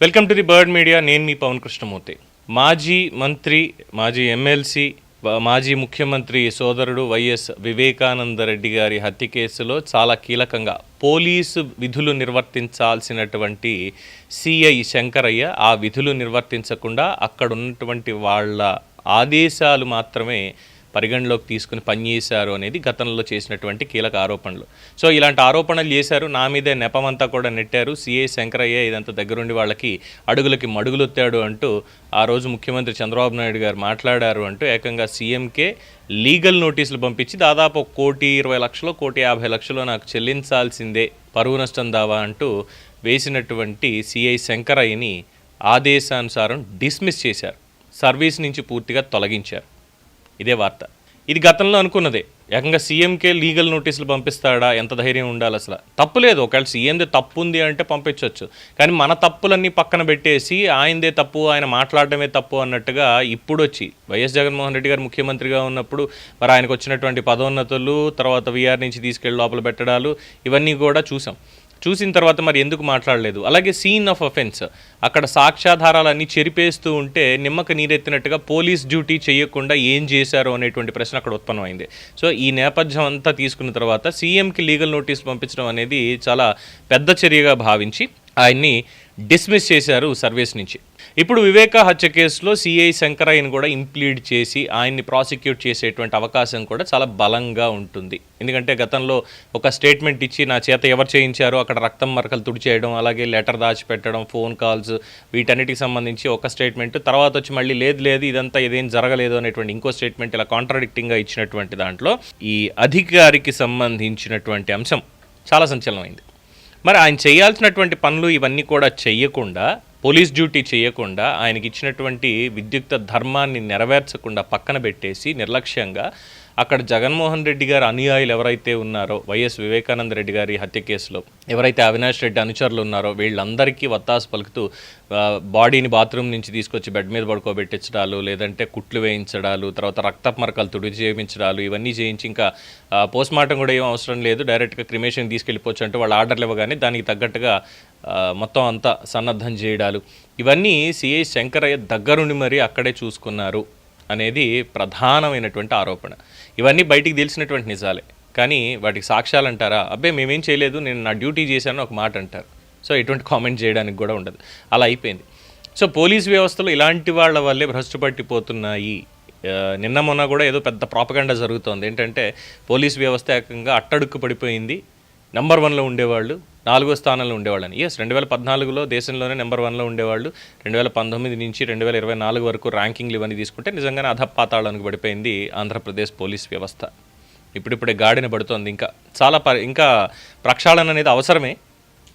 Welcome to the bird media నేను మీ పవన్ కృష్ణమూర్తి. మాజీ మంత్రి మాజీ ఎమ్మెల్సీ మాజీ ముఖ్యమంత్రి సోదరుడు వైఎస్ వివేకానంద రెడ్డి గారి హత్య కేసులో చాలా కీలకంగా పోలీసు విధులు నిర్వర్తించాల్సినటువంటి సిఐ శంకరయ్య ఆ విధులు నిర్వర్తించకుండా అక్కడ ఉన్నటువంటి వాళ్ళ ఆదేశాలు మాత్రమే పరిగణలోకి తీసుకుని పనిచేశారు అనేది గతంలో చేసినటువంటి కీలక ఆరోపణలు. సో ఇలాంటి ఆరోపణలు చేశారు. నా మీదే నెపమంతా కూడా నెట్టారు. సిఐ శంకరయ్య ఇదంతా దగ్గరుండి వాళ్ళకి అడుగులకి మడుగులొత్తాడు అంటూ ఆ రోజు ముఖ్యమంత్రి చంద్రబాబు నాయుడు గారు మాట్లాడారు అంటూ ఏకంగా సీఎంకే లీగల్ నోటీసులు పంపించి దాదాపు కోటి ఇరవై లక్షలు కోటి యాభై లక్షలు నాకు చెల్లించాల్సిందే పరువు నష్టం దావా అంటూ వేసినటువంటి సిఐ శంకరయ్యని ఆదేశానుసారం డిస్మిస్ చేశారు. సర్వీస్ నుంచి పూర్తిగా తొలగించారు. ఇదే వార్త. ఇది గతంలో అనుకున్నదే. ఏకంగా సీఎంకే లీగల్ నోటీసులు పంపిస్తాడా? ఎంత ధైర్యం ఉండాలి అసలు? తప్పు లేదు. ఒకవేళ సీఎంది తప్పు ఉంది అంటే పంపించవచ్చు కానీ మన తప్పులన్నీ పక్కన పెట్టేసి ఆయనదే తప్పు ఆయన మాట్లాడటమే తప్పు అన్నట్టుగా ఇప్పుడు వచ్చి వైఎస్ జగన్మోహన్ రెడ్డి గారు ముఖ్యమంత్రిగా ఉన్నప్పుడు మరి ఆయనకు వచ్చినటువంటి పదోన్నతులు తర్వాత వీఆర్ నుంచి తీసుకెళ్ళి లోపల పెట్టడాలు ఇవన్నీ కూడా చూసాం. చూసిన తర్వాత మరి ఎందుకు మాట్లాడలేదు? అలాగే సీన్ ఆఫ్ అఫెన్స్ అక్కడ సాక్ష్యాధారాలన్నీ చెరిపేస్తూ ఉంటే నిమ్మక నీరెత్తినట్టుగా పోలీస్ డ్యూటీ చేయకుండా ఏం చేశారు అనేటువంటి ప్రశ్న అక్కడ ఉత్పన్నమైంది. సో ఈ నేపథ్యం అంతా తీసుకున్న తర్వాత సీఎంకి లీగల్ నోటీస్ పంపించడం అనేది చాలా పెద్ద చర్యగా భావించి ఆయన్ని డిస్మిస్ చేశారు సర్వీస్ నుంచి. ఇప్పుడు వివేక హత్య కేసులో సిఐ శంకరయ్యను కూడా ఇంప్లీడ్ చేసి ఆయన్ని ప్రాసిక్యూట్ చేసేటువంటి అవకాశం కూడా చాలా బలంగా ఉంటుంది. ఎందుకంటే గతంలో ఒక స్టేట్మెంట్ ఇచ్చి నా చేత ఎవరు చేయించారో అక్కడ రక్తం మరకలు తుడిచేయడం అలాగే లెటర్ దాచిపెట్టడం ఫోన్ కాల్స్ వీటన్నిటికి సంబంధించి ఒక స్టేట్మెంట్ తర్వాత వచ్చి మళ్ళీ లేదు లేదు ఇదంతా ఇదేం జరగలేదు అనేటువంటి ఇంకో స్టేట్మెంట్ ఇలా కాంట్రాడిక్టింగ్గా ఇచ్చినటువంటి దాంట్లో ఈ అధికారికి సంబంధించినటువంటి అంశం చాలా సంచలనమైంది. మరి ఆయన చేయాల్సినటువంటి పనులు ఇవన్నీ కూడా చెయ్యకుండా పోలీస్ డ్యూటీ చేయకుండా ఆయనకి ఇచ్చినటువంటి విద్యుక్త ధర్మాన్ని నెరవేర్చకుండా పక్కన పెట్టేసి నిర్లక్ష్యంగా అక్కడ జగన్మోహన్ రెడ్డి గారి అనుయాయులు ఎవరైతే ఉన్నారో వైఎస్ వివేకానంద రెడ్డి గారి హత్య కేసులో ఎవరైతే అవినాష్ రెడ్డి అనుచరులు ఉన్నారో వీళ్ళందరికీ వత్తాసు పలుకుతూ బాడీని బాత్రూమ్ నుంచి తీసుకొచ్చి బెడ్ మీద పడుకోబెట్టించడాలు లేదంటే కుట్లు వేయించడాలు తర్వాత రక్తపు మరకలు తుడి చేయించడాలు ఇవన్నీ చేయించి ఇంకా పోస్ట్ మార్టం కూడా ఏం అవసరం లేదు. డైరెక్ట్గా క్రిమేషన్ తీసుకెళ్ళిపోవచ్చు అంటే వాళ్ళు ఆర్డర్లు ఇవ్వగానే దానికి తగ్గట్టుగా మొత్తం అంతా సన్నద్ధం చేయడాలు. ఇవన్నీ సిఐ శంకరయ్య దగ్గరుండి మరీ అక్కడే చూసుకున్నారు అనేది ప్రధానమైనటువంటి ఆరోపణ. ఇవన్నీ బయటికి తెలిసినటువంటి నిజాలే. కానీ వాటికి సాక్ష్యాలు అంటారా అబ్బే మేమేం చేయలేదు నేను నా డ్యూటీ చేశాను ఒక మాట అంటారు. సో ఎటువంటి కామెంట్ చేయడానికి కూడా ఉండదు. అలా అయిపోయింది. సో పోలీస్ వ్యవస్థలో ఇలాంటి వాళ్ళ వల్లే భ్రష్టు పట్టిపోతున్నాయి. నిన్న మొన్న కూడా ఏదో పెద్ద ప్రాపగండా జరుగుతోంది. ఏంటంటే పోలీస్ వ్యవస్థ ఏకంగా అట్టడుక్కు పడిపోయింది. నెంబర్ వన్లో ఉండేవాళ్ళు. నాలుగో స్థానంలో ఉండేవాళ్ళని. ఎస్ రెండు వేల పద్నాలుగులో దేశంలోనే నెంబర్ వన్లో ఉండేవాళ్ళు. రెండు వేల పంతొమ్మిది నుంచి రెండు వేల ఇరవై నాలుగు వరకు ర్యాంకింగ్లు ఇవన్నీ తీసుకుంటే నిజంగానే అధపాతాళానికి పడిపోయింది ఆంధ్రప్రదేశ్ పోలీస్ వ్యవస్థ. ఇప్పుడిప్పుడే గాడిన పడుతోంది. ఇంకా చాలా ప ఇంకా ప్రక్షాళన అనేది అవసరమే.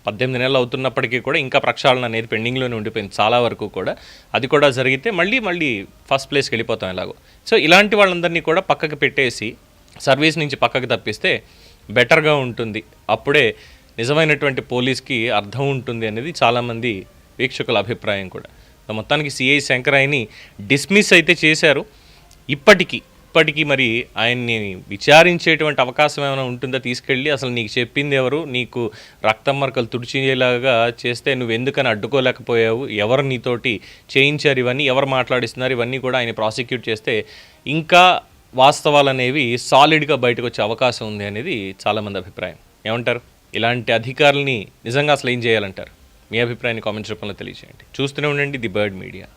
పద్దెనిమిది నెలలు అవుతున్నప్పటికీ కూడా ఇంకా ప్రక్షాళన అనేది పెండింగ్లోనే ఉండిపోయింది చాలా వరకు కూడా. అది కూడా జరిగితే మళ్ళీ మళ్ళీ ఫస్ట్ ప్లేస్కి వెళ్ళిపోతాం ఎలాగో. సో ఇలాంటి వాళ్ళందరినీ కూడా పక్కకి పెట్టేసి సర్వీస్ నుంచి పక్కకు తప్పిస్తే బెటర్గా ఉంటుంది. అప్పుడే నిజమైనటువంటి పోలీస్కి అర్థం ఉంటుంది అనేది చాలామంది వీక్షకుల అభిప్రాయం కూడా. మొత్తానికి సిఐ శంకరాయని డిస్మిస్ అయితే చేశారు. ఇప్పటికీ ఇప్పటికీ మరి ఆయన్ని విచారించేటువంటి అవకాశం ఏమైనా ఉంటుందా తీసుకెళ్ళి? అసలు నీకు చెప్పింది ఎవరు? నీకు రక్తం మరకలు తుడిచేలాగా చేస్తే నువ్వు ఎందుకని అడ్డుకోలేకపోయావు? ఎవరు నీతోటి చేయించారు ఇవన్నీ? ఎవరు మాట్లాడిస్తున్నారు? ఇవన్నీ కూడా ఆయన ప్రాసిక్యూట్ చేస్తే ఇంకా వాస్తవాలు అనేవి సాలిడ్గా బయటకు వచ్చే అవకాశం ఉంది అనేది చాలామంది అభిప్రాయం. ఏమంటారు? ఇలాంటి అధికారుల్ని నిజంగా అసలు ఏం చేయాలంటారు? మీ అభిప్రాయాన్ని కామెంట్స్ రూపంలో తెలియజేయండి చూస్తూనే ఉండండి ది బర్డ్ మీడియా.